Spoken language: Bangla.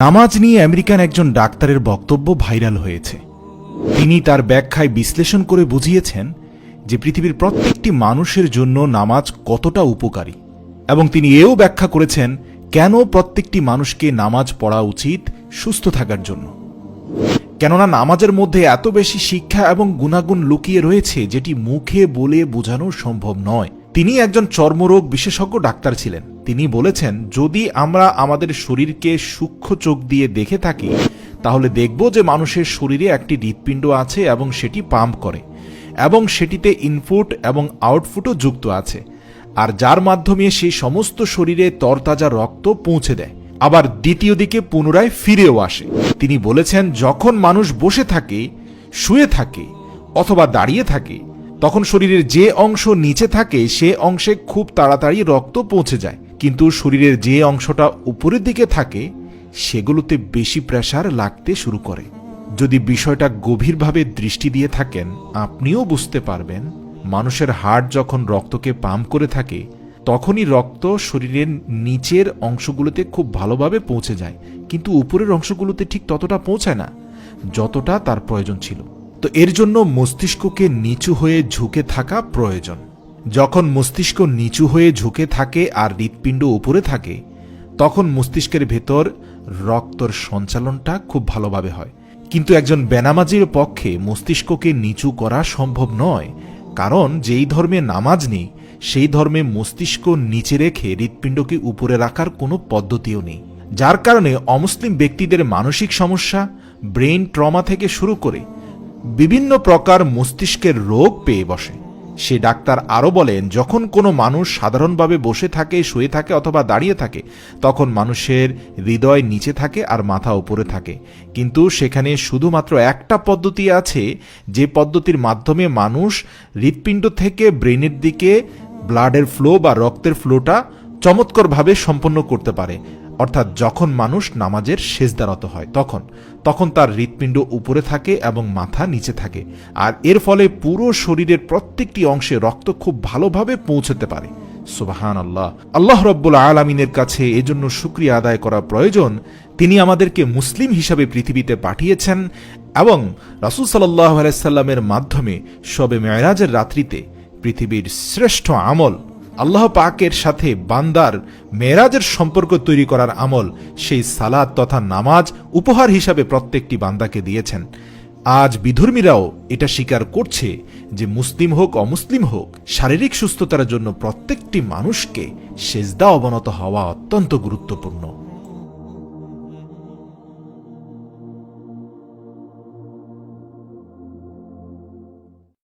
নামাজ নিয়ে আমেরিকান একজন ডাক্তারের বক্তব্য ভাইরাল হয়েছে। তিনি তার ব্যাখ্যায় বিশ্লেষণ করে বুঝিয়েছেন যে পৃথিবীর প্রত্যেকটি মানুষের জন্য নামাজ কতটা উপকারী। এবং তিনি এও ব্যাখ্যা করেছেন কেন প্রত্যেকটি মানুষকে নামাজ পড়া উচিত সুস্থ থাকার জন্য। কেননা নামাজের মধ্যে এত বেশি শিক্ষা এবং গুণাগুণ লুকিয়ে রয়েছে যেটি মুখে বলে বোঝানো সম্ভব নয়। তিনি একজন চর্মরোগ বিশেষজ্ঞ ডাক্তার ছিলেন। তিনি বলেছেন, যদি আমরা আমাদের শরীরকে সূক্ষ্ম চোখ দিয়ে দেখে থাকি, তাহলে দেখব যে মানুষের শরীরে একটি হৃৎপিণ্ড আছে এবং সেটি পাম্প করে, এবং সেটিতে ইনপুট এবং আউটপুটও যুক্ত আছে, আর যার মাধ্যমে সেই সমস্ত শরীরে তরতাজা রক্ত পৌঁছে দেয়, আবার দ্বিতীয় দিকে পুনরায় ফিরেও আসে। তিনি বলেছেন, যখন মানুষ বসে থাকে, শুয়ে থাকে, অথবা দাঁড়িয়ে থাকে, তখন শরীরের যে অংশ নিচে থাকে, সে অংশে খুব তাড়াতাড়ি রক্ত পৌঁছে যায় কিন্তু শরীরের যে অংশটা উপরের দিকে থাকে, সেগুলোতে বেশি প্রেশার লাগতে শুরু করে। যদি বিষয়টা গভীরভাবে দৃষ্টি দিয়ে থাকেন, আপনিও বুঝতে পারবেন, মানুষের হার্ট যখন রক্তকে পাম্প করে থাকে, তখনই রক্ত শরীরের নিচের অংশগুলোতে খুব ভালোভাবে পৌঁছে যায়। কিন্তু উপরের অংশগুলোতে ঠিক ততটা পৌঁছায় না, যতটা তার প্রয়োজন ছিল। তো এর জন্য মস্তিষ্ককে নিচু হয়ে ঝুঁকে থাকা প্রয়োজন। যখন মস্তিষ্ক নিচু হয়ে ঝুঁকে থাকে আর হৃৎপিণ্ড উপরে থাকে, তখন মস্তিষ্কের ভেতর রক্তর সঞ্চালনটা খুব ভালোভাবে হয়। কিন্তু একজন বেনামাজির পক্ষে মস্তিষ্ককে নিচু করা সম্ভব নয়, কারণ যেই ধর্মে নামাজ নেই, সেই ধর্মে মস্তিষ্ক নিচে রেখে হৃৎপিণ্ডকে উপরে রাখার কোনো পদ্ধতিও নেই। যার কারণে অমুসলিম ব্যক্তিদের মানসিক সমস্যা ব্রেন ট্রমা থেকে শুরু করে বিভিন্ন প্রকার মস্তিষ্কের রোগ পেয়ে বসে। সে ডাক্তার আরও বলেন, যখন কোনো মানুষ সাধারণভাবে বসে থাকে, শুয়ে থাকে অথবা দাঁড়িয়ে থাকে, তখন মানুষের হৃদয় নিচে থাকে আর মাথা উপরে থাকে। কিন্তু সেখানে শুধুমাত্র একটা পদ্ধতি আছে, যে পদ্ধতির মাধ্যমে মানুষ হৃৎপিণ্ড থেকে ব্রেনের দিকে ব্লাডের ফ্লো বা রক্তের ফ্লোটা চমৎকারভাবে সম্পন্ন করতে পারে। অর্থাৎ যখন মানুষ নামাজের সেজদারত হয়, তখন তখন তার হৃৎপিণ্ড উপরে থাকে এবং মাথা নিচে থাকে। আর এর ফলে পুরো শরীরের প্রত্যেকটি অংশে রক্ত খুব ভালোভাবে পৌঁছতে পারে। সুবাহান আল্লাহ আল্লাহ রব্বুল আলমিনের কাছে এজন্য শুক্রিয়া আদায় করা প্রয়োজন, তিনি আমাদেরকে মুসলিম হিসাবে পৃথিবীতে পাঠিয়েছেন এবং রাসুল সাল্লাহ আলাইসাল্লামের মাধ্যমে সবে মেয়রাজের রাত্রিতে পৃথিবীর শ্রেষ্ঠ আমল আল্লাহ পাকের সাথে বান্দার মেরাজের সম্পর্ক তৈরি করার আমল সেই সালাদ তথা নামাজ উপহার হিসাবে প্রত্যেকটি বান্দাকে দিয়েছেন। আজ বিধর্মীরাও এটা স্বীকার করছে যে মুসলিম হোক, অমুসলিম হোক, শারীরিক সুস্থতার জন্য প্রত্যেকটি মানুষকে সেজদা অবনত হওয়া অত্যন্ত গুরুত্বপূর্ণ।